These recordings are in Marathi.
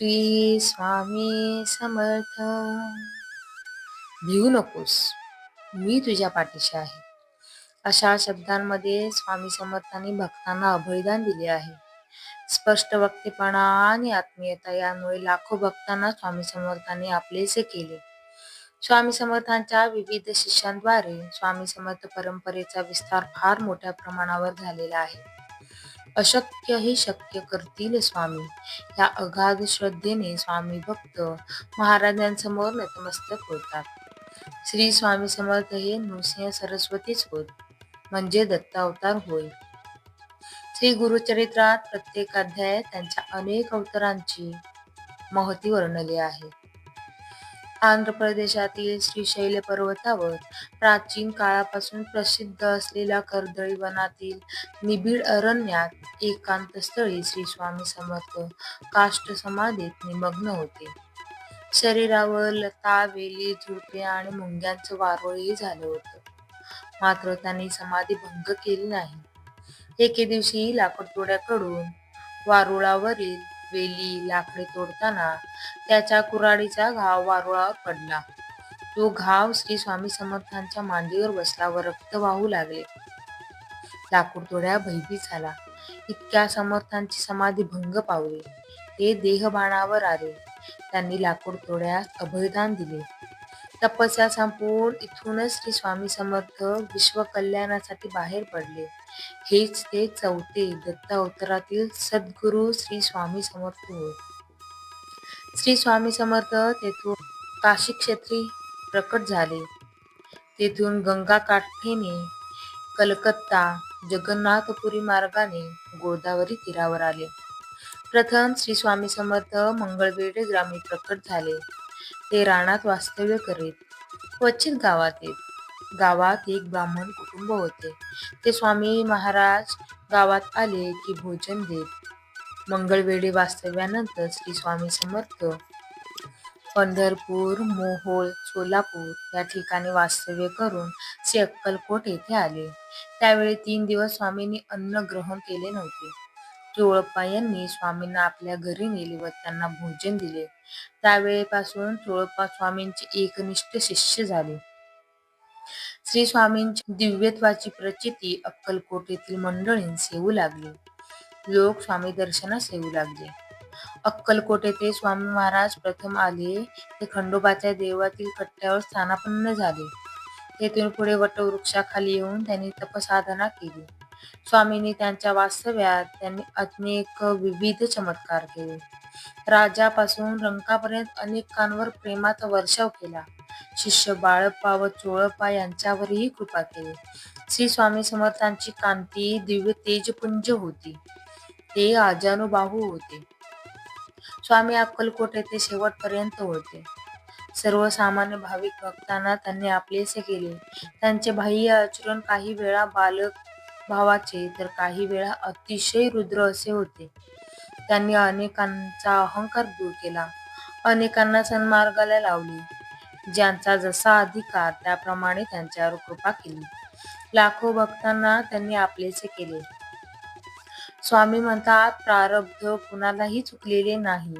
श्री स्वामी समर्थ. भिवू नकोस मी तुझ्या पाठीशी आहे. अशा शब्दांमध्ये स्वामी समर्थांनी भक्तांना अभयदान दिले आहे. स्पष्ट वक्तेपणा आणि आत्मीयता यामुळे लाखो भक्तांना स्वामी समर्थांनी आपलेसे केले. स्वामी समर्थांच्या विविध शिष्यांद्वारे स्वामी समर्थ परंपरेचा विस्तार फार मोठ्या प्रमाणावर झालेला आहे. अशक्यही शक्य करतील स्वामी. या अगाध श्रद्धेने स्वामी भक्त महाराजांसमोर नतमस्तक होतात. श्री स्वामी समर्थ हे नृसिंह सरस्वतीच होत. म्हणजे दत्तावतार होय. श्री गुरुचरित्रात प्रत्येक अध्यायात त्यांच्या अनेक अवतारांची महती वर्णली आहे. आंध्र प्रदेशातील श्रीशैल पर्वतावर प्राचीन काळापासून प्रसिद्ध असलेल्या कर्दळी वनातील निबिड अरण्यात एकांतस्थळी श्री स्वामी समर्थ काष्ट समाधीत निमग्न होते. शरीरावर लता वेली झुडपे आणि मुंग्यांचं वारोळही झालं होतं. मात्र त्यांनी समाधी भंग केली नाही. एके दिवशी लाकूड वारुळावरील वेली लाकडे तोडताना त्याच्या कुराडीचा घाव वारुळावर पडला. तो घाव श्री स्वामी समर्थांच्या मांडीवर बसला व रक्त वाहू लागले. लाकूड तोड्या भयभीत झाला. इतक्या समर्थांची समाधी भंग पावली. ते देहबाणावर आले. त्यांनी लाकूड तोड्यास अभयदान दिले. तपस्या संपून इथूनच श्री स्वामी समर्थ विश्व कल्याणासाठी बाहेर पडले. हेच ते चौथे दत्त अवतारातील सद्गुरू श्री स्वामी समर्थ होय. श्री स्वामी समर्थ तेथून काशी क्षेत्री प्रकट झाले. तेथून गंगा काठेने कलकत्ता जगन्नाथपुरी मार्गाने गोदावरी तीरावर आले. प्रथम श्री स्वामी समर्थ मंगळवेढे ग्रामी प्रकट झाले. ते रानात वास्तव्य करीत. क्वचित गावात येत गावात एक ब्राह्मण कुटुंब होते. ते स्वामी महाराज गावात आले की भोजन देत. मंगळवेळी वास्तव्यानंतर श्री स्वामी समर्थ. पंढरपूर मोहोळ सोलापूर या ठिकाणी वास्तव्य करून श्री अक्कलकोट येथे आले. त्यावेळी तीन दिवस स्वामींनी अन्न ग्रहण केले नव्हते. चोळप्पा यांनी स्वामींना आपल्या घरी नेले व त्यांना भोजन दिले. त्यावेळेपासून चोळप्पा स्वामींचे एकनिष्ठ शिष्य झाले. श्री स्वामींची दिव्यत्वाची प्रचिती अक्कलकोटेतील मंडळींस येऊ लागली. लोक स्वामी दर्शनास येऊ लागले. अक्कलकोटे ते स्वामी महाराज प्रथम आले. ते खंडोबाच्या देवातील कट्ट्यावर स्थानापन्न झाले. तेथून पुढे वटवृक्षाखाली येऊन त्यांनी तपसाधना केली. स्वामींनी त्यांच्या वास्तव्यात त्यांनी अनेक विविध चमत्कार केले. राजापासून रंकापर्यंत अनेकांवर प्रेमाचा वर्षाव केला. शिष्य बाळप्पा व चोळप्पा यांच्यावरही कृपा केली. श्री स्वामी समर्थांची कांती दिव्य तेजपुंज होती. ते आजानुबाहू होते. स्वामी अक्कलकोट येथे शेवटपर्यंत होते. सर्वसामान्य भाविक भक्तांना त्यांनी आपलेसे केले. त्यांचे बाह्य आचरण काही वेळा बालक भावाचे तर काही वेळा अतिशय रुद्र असे होते. त्यांनी अनेकांचा अहंकार दूर केला. अनेकांना सन्मार्गाला लावले. ज्यांचा जसा अधिकार त्याप्रमाणे त्यांच्यावर कृपा केली. लाखो भक्तांना त्यांनी आपलेसे केले. स्वामी म्हणतात प्रारब्ध कुणालाही चुकलेले नाही.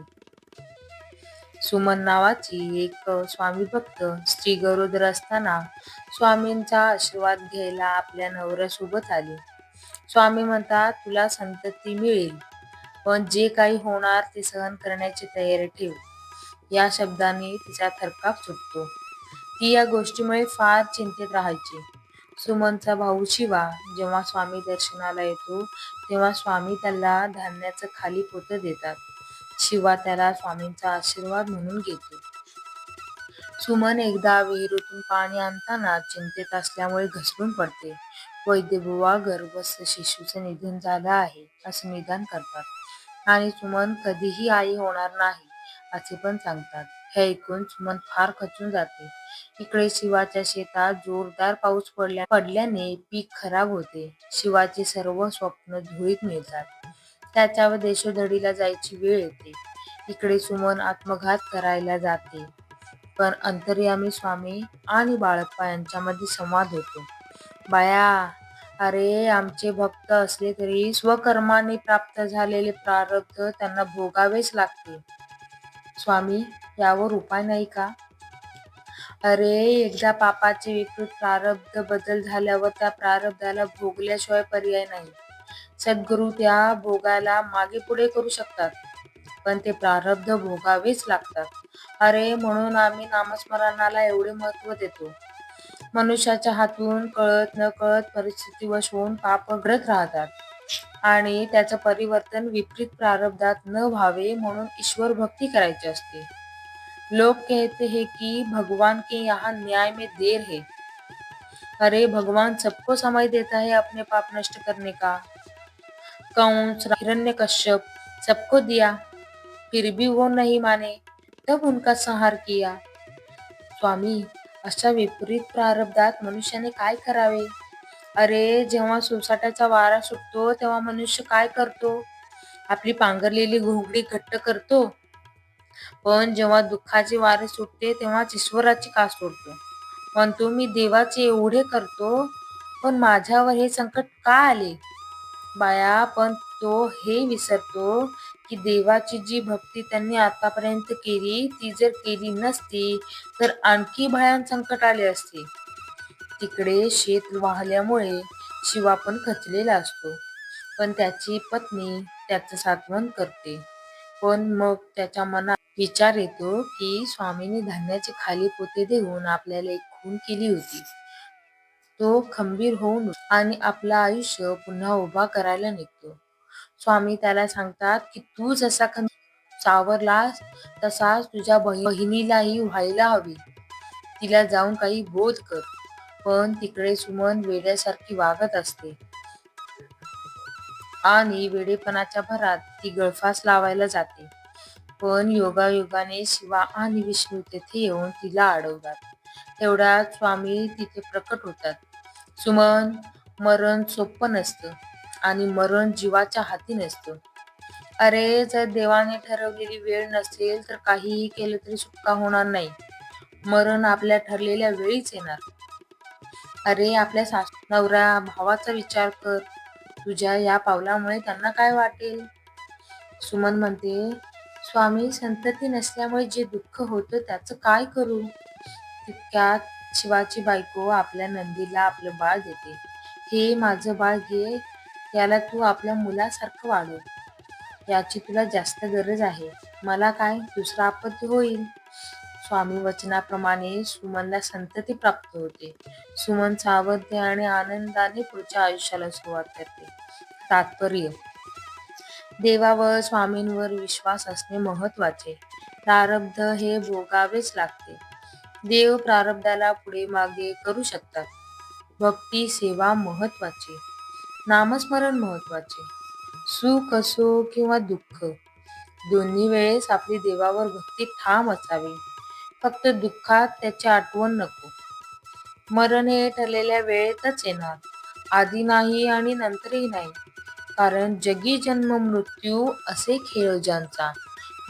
सुमन नावाची एक स्वामी भक्त स्त्री गरोदर असताना स्वामींचा आशीर्वाद घ्यायला आपल्या नवऱ्यासोबत आली स्वामी म्हणतात तुला संतती मिळेल पण जे काही होणार ते सहन करण्याची तयारी ठेव. या शब्दाने तिचा थरकाप सुटतो. ती या गोष्टीमुळे फार चिंतेत राहायची. सुमनचा भाऊ शिवा जेव्हा स्वामी दर्शनाला येतो तेव्हा स्वामी त्याला धान्याचं खाली पोतं देतात. शिवा त्याला स्वामींचा आशीर्वाद म्हणून घेतो. सुमन एकदा विहिरीतून पाणी आणताना चिंतेत असल्यामुळे घसरून पडते. वैद्यबुवा गर्भस्थ शिशूचे निधन झालं आहे असं निदान करतात. आणि सुमन कधीही आई होणार नाही असे पण सांगतात. हे ऐकून सुमन फार खचून जाते. इकडे शिवाच्या शेतात जोरदार पाऊस पडल्या पडल्याने पीक खराब होते. शिवाचे सर्व स्वप्न धुळीत मिळतात. त्याच्यावर देशोधडीला जायची वेळ येते. इकडे सुमन आत्मघात करायला जाते. पण अंतर्यामी स्वामी आणि बाळप्पा यांच्यामध्ये संवाद होतो. बाया अरे आमचे भक्त असले तरी स्वकर्माने प्राप्त झालेले प्रारब्ध त्यांना भोगावेच लागते स्वामी यावर उपाय नाही का? अरे एकदा पापाचे विकृत प्रारब्ध बदल झाल्यावर त्या प्रारब्धाला भोगल्याशिवाय पर्याय नाही. सद्गुरू त्या भोगाला मागे पुढे करू शकतात पण ते प्रारब्ध भोगावेच लागतात. अरे म्हणून आम्ही नामस्मरणाला एवढे महत्त्व देतो. मनुष्याच्या हातून कळत न कळत परिस्थितीवश होऊन पाप घडत राहतात. आणि त्याचं परिवर्तन विपरीत प्रारब्धात न व्हावे म्हणून ईश्वर भक्ती करायची असते. लोक कहते हैं कि भगवान के यहाँ न्याय में देर है. अरे भगवान सबको समय देता है अपने पाप नष्ट करने का. कंस हिरण्य कश्यप सबको दिया फिर भी वो नहीं माने. तब उनका संहार किया. स्वामी अशा विपरीत प्रारब्धात मनुष्याने काय करावे? अरे जेव्हा सोसाट्याचा वारा सुटतो तेव्हा मनुष्य काय करतो? आपली पांघरलेली घोंगडी घट्ट करतो. पण जेव्हा दुःखाचे वारे सुटते तेव्हाच ईश्वराची का सोडतो म्हणतो मी देवाचे एवढे करतो पण माझ्यावर हे संकट का आले? बाया पण तो हे विसरतो की देवाची जी भक्ती त्यांनी आतापर्यंत केली ती जर केली नसती तर आणखी भयान संकट आले असते. तिकडे शेत वाहल्यामुळे शिवा पण खचलेला असतो. पण त्याची पत्नी त्याचं सात्वन करते. पण मग त्याच्या मनात विचार येतो की स्वामींनी धान्याचे खाली पोते देऊन आपल्याला एक खून केली होती. तो खंबीर होऊन आणि आपलं आयुष्य पुन्हा उभा करायला निघतो. स्वामी त्याला सांगतात की तू जसा सावरलास तसाच तुझ्या बहिणीलाही व्हायला हवी. तिला जाऊन काही बोध कर पण तिकडे सुमन वेड्यासारखी वागत असते. आणि वेडेपणाच्या भरात ती गळफास लावायला जाते. पण योगायोगाने शिवा आणि विष्णू तेथे येऊन तिला अडवतात. तेवढ्यात स्वामी तिथे प्रकट होतात. सुमन मरण सोपं नसतं. आणि मरण जीवाच्या हाती नसतं अरे जर देवाने ठरवलेली वेळ नसेल तर काहीही केलं तरी सुटका होणार नाही. मरण आपल्या ठरलेल्या वेळीच येणार. अरे आपल्या सास नवरा भावाचा विचार कर. तुझ्या या पावलामुळे त्यांना काय वाटेल? सुमन म्हणते स्वामी संतती नसल्यामुळे जे दुःख होतं त्याचं काय करू? तितक्यात शिवाची बायको आपल्या नंदीला आपलं बाळ देते. हे माझं बाळ घे याला तू आपल्या मुलासारखं वाढव. याची तुला जास्त गरज आहे. मला काय? दुसरा आपत्ती होईल? स्वामी वचनाप्रमाणे सुमनला संतती प्राप्त होते. सुमन सावध आणि आनंदाने पुढच्या आयुष्याला सुरुवात करते. तात्पर्य. देवावर स्वामींवर विश्वास असणे महत्त्वाचे प्रारब्ध हे भोगावेच लागते. देव प्रारब्धाला पुढे मागे करू शकतात. भक्ती सेवा महत्वाची नामस्मरण महत्त्वाचे. सुख असो किंवा दुःख दोन्ही वेळेस आपली देवावर भक्ती ठाम असावी. फक्त दुःखात त्याची आठवण नको. मरण हे ठरलेल्या वेळेतच येणार. आधी नाही आणि नंतरही नाही. कारण जगी जन्म मृत्यू असे खेळ ज्यांचा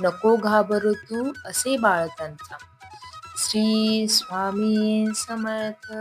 नको घाबरू तू असे बाळ त्यांचा. श्री स्वामी समर्थ.